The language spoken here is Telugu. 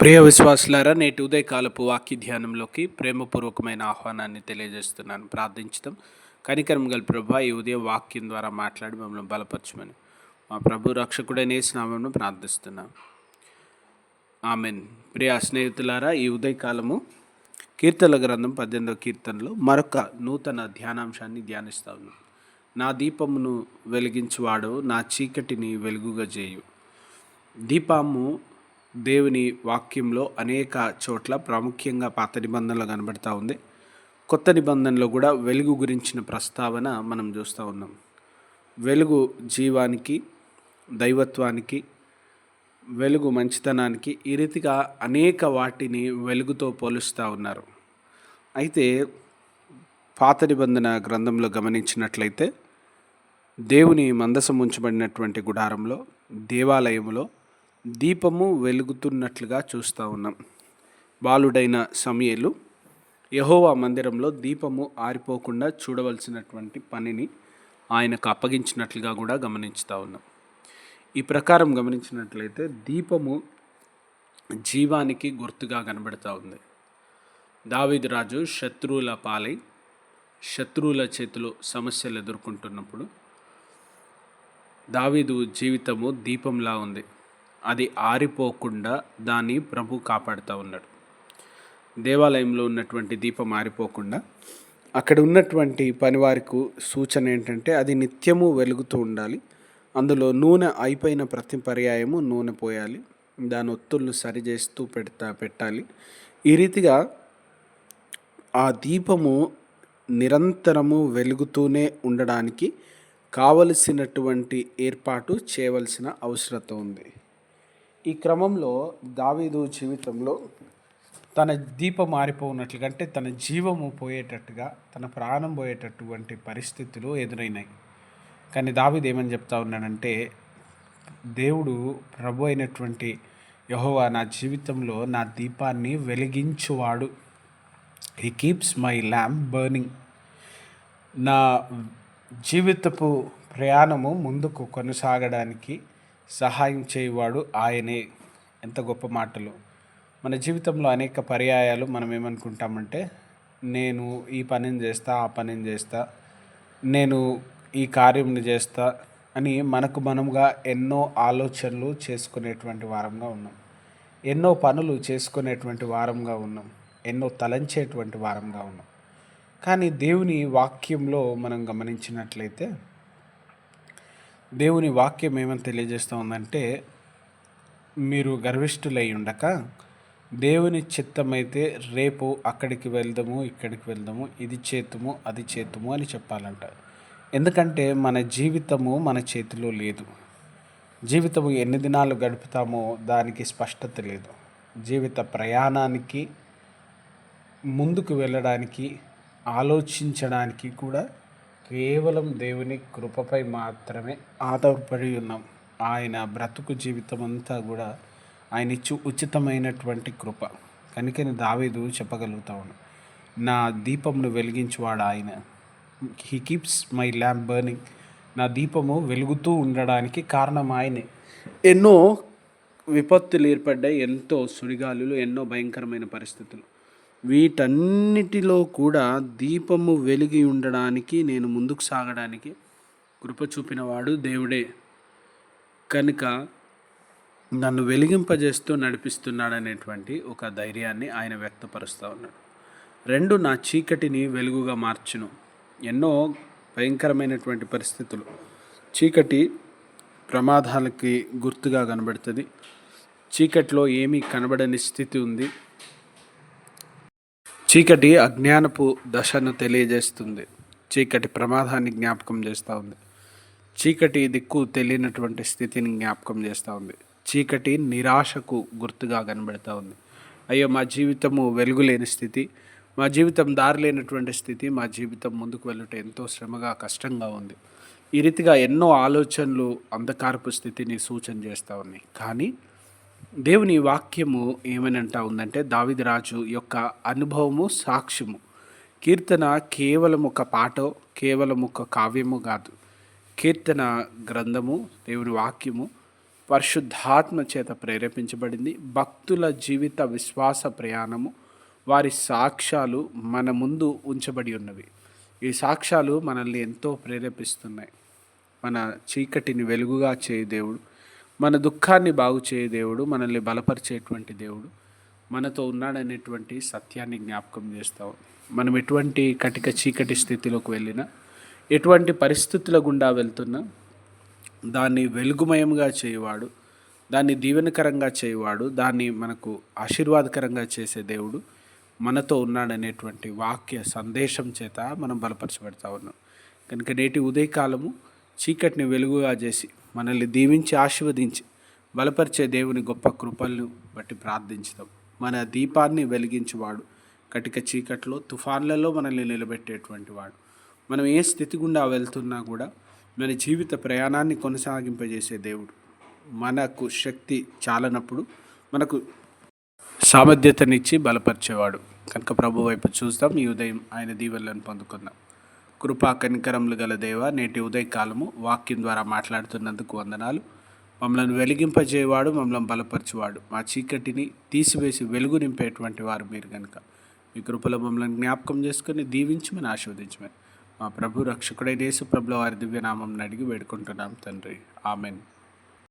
ప్రియ విశ్వాసులారా నేటి ఉదయకాలపు వాక్య ధ్యానంలోకి ప్రేమపూర్వకమైన ఆహ్వానాన్ని తెలియజేస్తున్నాను. ప్రార్థించడం కనికరం గల ప్రభా ఈ ఉదయం వాక్యం ద్వారా మాట్లాడి మమ్మల్ని బలపరచమని. మా ప్రభు రక్షకుడైన స్నామంను ప్రార్థిస్తున్నాను ఆమెన్. ప్రియ స్నేహితులారా ఈ ఉదయకాలము కీర్తన గ్రంథం పద్దెనిమిదవ కీర్తనలో మరొక నూతన ధ్యానాంశాన్ని ధ్యానిస్తా ఉన్నాం. నా దీపమును వెలిగించువాడు నా చీకటిని వెలుగుగా చేయు దీపము దేవుని వాక్యంలో అనేక చోట్ల ప్రాముఖ్యంగా పాత నిబంధనలు కనబడతా ఉంది. కొత్త నిబంధనలో కూడా వెలుగు గురించిన ప్రస్తావన మనం చూస్తూ ఉన్నాం. వెలుగు జీవానికి దైవత్వానికి వెలుగు మంచితనానికి ఈ రీతిగా అనేక వాటిని వెలుగుతో పోలుస్తూ ఉన్నారు. అయితే పాత నిబంధన గ్రంథంలో గమనించినట్లయితే దేవుని మందసం ఉంచబడినటువంటి గుడారంలో దేవాలయంలో దీపము వెలుగుతున్నట్లుగా చూస్తూ ఉన్నాం. బాలుడైన సమయలు యహోవా మందిరంలో దీపము ఆరిపోకుండా చూడవలసినటువంటి పనిని ఆయనకు అప్పగించినట్లుగా కూడా గమనించుతూ ఉన్నాం. ఈ ప్రకారం గమనించినట్లయితే దీపము జీవానికి గుర్తుగా కనబడుతూ ఉంది. దావీదు రాజు శత్రువుల పాలై శత్రువుల చేతిలో సమస్యలు ఎదుర్కొంటున్నప్పుడు దావీదు జీవితము దీపంలా ఉంది. అది ఆరిపోకుండా దాన్ని ప్రభు కాపాడుతూ ఉన్నాడు. దేవాలయంలో ఉన్నటువంటి దీపం ఆరిపోకుండా అక్కడ ఉన్నటువంటి పనివారికి సూచన ఏంటంటే అది నిత్యము వెలుగుతూ ఉండాలి. అందులో నూనె అయిపోయిన ప్రతి పర్యాయము నూనె పోయాలి. దాని ఒత్తుళ్ళు సరిచేస్తూ పెడతా పెట్టాలి. ఈ రీతిగా ఆ దీపము నిరంతరము వెలుగుతూనే ఉండడానికి కావలసినటువంటి ఏర్పాటు చేయవలసిన అవసరత ఉంది. ఈ క్రమంలో దావీదు జీవితంలో తన దీపం మారిపోనట్లుగా అంటే తన జీవము పోయేటట్టుగా తన ప్రాణం పోయేటటువంటి పరిస్థితులు ఎదురైనాయి. కానీ దావీదు ఏమని చెప్తా ఉన్నాడంటే దేవుడు ప్రభు అయినటువంటి యహోవా నా జీవితంలో నా దీపాన్ని వెలిగించువాడు. He keeps my lamp burning నా జీవితపు ప్రయాణము ముందుకు కొనసాగడానికి సహాయం చేయవాడు ఆయనే. ఎంత గొప్ప మాటలు. మన జీవితంలో అనేక పర్యాయాలు మనం ఏమనుకుంటామంటే నేను ఈ పనిని చేస్తా ఆ పనిని చేస్తా నేను ఈ కార్యంని చేస్తా అని మనకు మనముగా ఎన్నో ఆలోచనలు చేసుకునేటువంటి వారంగా ఉన్నాం. ఎన్నో పనులు చేసుకునేటువంటి వారంగా ఉన్నాం. ఎన్నో తలంచేటువంటి వారంగా ఉన్నాం. కానీ దేవుని వాక్యంలో మనం గమనించినట్లయితే దేవుని వాక్యం ఏమని తెలియజేస్తూ ఉందంటే మీరు గర్విష్ఠులై ఉండక దేవుని చిత్తమైతే రేపు అక్కడికి వెళ్దాము ఇక్కడికి వెళ్దాము ఇది చేతుము అది చేతుము అని చెప్పాలంట. ఎందుకంటే మన జీవితము మన చేతిలో లేదు. జీవితము ఎన్ని దినాలు గడుపుతామో దానికి స్పష్టత లేదు. జీవిత ప్రయాణానికి ముందుకు వెళ్ళడానికి ఆలోచించడానికి కూడా కేవలం దేవుని కృపపై మాత్రమే ఆధారపడి ఉన్నాం. ఆయన బ్రతుకు జీవితం అంతా కూడా ఆయన ఇచ్చు ఉచితమైనటువంటి కృప. కనుకని దావేదు చెప్పగలుగుతాను నా దీపమును వెలిగించువాడు ఆయన. He keeps my lamp burning నా దీపము వెలుగుతూ ఉండడానికి కారణం ఆయనే. ఎన్నో విపత్తులు ఏర్పడ్డాయి ఎంతో సుడిగాలులు ఎన్నో భయంకరమైన పరిస్థితులు. వీటన్నిటిలో కూడా దీపము వెలిగి ఉండడానికి నేను ముందుకు సాగడానికి కృప చూపినవాడు దేవుడే. కనుక నన్ను వెలిగింపజేస్తూ నడిపిస్తున్నాడనేటువంటి ఒక ధైర్యాన్ని ఆయన వ్యక్తపరుస్తూ ఉన్నాడు. రెండు నా చీకటిని వెలుగుగా మార్చును. ఎన్నో భయంకరమైనటువంటి పరిస్థితులు. చీకటి ప్రమాదాలకి గుర్తుగా కనబడుతుంది. చీకటిలో ఏమీ కనబడని స్థితి ఉంది. చీకటి అజ్ఞానపు దశను తెలియజేస్తుంది. చీకటి ప్రమాదాన్ని జ్ఞాపకం చేస్తూ ఉంది. చీకటి దిక్కు తెలియనటువంటి స్థితిని జ్ఞాపకం చేస్తూ ఉంది. చీకటి నిరాశకు గుర్తుగా కనబడుతూ ఉంది. అయ్యో మా జీవితము వెలుగులేని స్థితి. మా జీవితం దారి లేనటువంటి స్థితి. మా జీవితం ముందుకు వెళ్ళటం ఎంతో శ్రమగా కష్టంగా ఉంది. ఈ రీతిగా ఎన్నో ఆలోచనలు అంధకారపు స్థితిని సూచన చేస్తూ ఉన్నాయి. కానీ దేవుని వాక్యము ఏమనంటా ఉందంటే దావిదరాజు యొక్క అనుభవము సాక్ష్యము. కీర్తన కేవలం ఒక పాటో కేవలం ఒక కావ్యము కాదు. కీర్తన గ్రంథము దేవుని వాక్యము పరిశుద్ధాత్మ చేత ప్రేరేపించబడింది. భక్తుల జీవిత విశ్వాస ప్రయాణము వారి సాక్ష్యాలు మన ముందు ఉంచబడి ఉన్నవి. ఈ సాక్ష్యాలు మనల్ని ఎంతో ప్రేరేపిస్తున్నాయి. మన చీకటిని వెలుగుగా చేయ దేవుడు. మన దుఃఖాన్ని బాగుచేయే దేవుడు మనల్ని బలపరిచేటువంటి దేవుడు మనతో ఉన్నాడనేటువంటి సత్యాన్ని జ్ఞాపకం చేస్తాం మనం ఎటువంటి కటిక చీకటి స్థితిలోకి వెళ్ళినా ఎటువంటి పరిస్థితుల గుండా వెళ్తున్నా దాన్ని వెలుగుమయంగా చేయవాడు దాన్ని దీవెనకరంగా చేయవాడు దాన్ని మనకు ఆశీర్వాదకరంగా చేసే దేవుడు మనతో ఉన్నాడనేటువంటి వాక్య సందేశం చేత మనం బలపరచబడతా ఉన్నాం. కనుక నేటి ఉదయకాలము చీకటిని వెలుగుగా చేసి మనల్ని దీవించి ఆశీర్వదించి బలపరిచే దేవుని గొప్ప కృపలను బట్టి ప్రార్థించుదాం. మన దీపాన్ని వెలిగించేవాడు. కటిక చీకట్లో తుఫాన్లలో మనల్ని నిలబెట్టేటువంటి వాడు. మనం ఏ స్థితి గుండా వెళ్తున్నా కూడా మన జీవిత ప్రయాణాన్ని కొనసాగింపజేసే దేవుడు. మనకు శక్తి చాలనప్పుడు మనకు సామర్థ్యతనిచ్చి బలపరిచేవాడు. కనుక ప్రభు వైపు చూస్తాం. ఈ ఉదయం ఆయన దీవెనలను పొందుకుందాం. కృపా కనికరములు గల దేవ నేటి ఉదయకాలము వాక్యం ద్వారా మాట్లాడుతున్నందుకు వందనాలు. మమ్మల్ని వెలిగింపజేవాడు మమ్మల్ని బలపరిచేవాడు. మా చీకటిని తీసివేసి వెలుగు నింపేటువంటి వారు మీరు కనుక మీ కృపలో మమ్మల్ని జ్ఞాపకం చేసుకొని దీవించమని ఆశీర్వదించమని. మా ప్రభు రక్షకుడైన యేసు ప్రభుల వారి దివ్యనామం అడిగి వేడుకుంటున్నాం తండ్రి. ఆమెన్.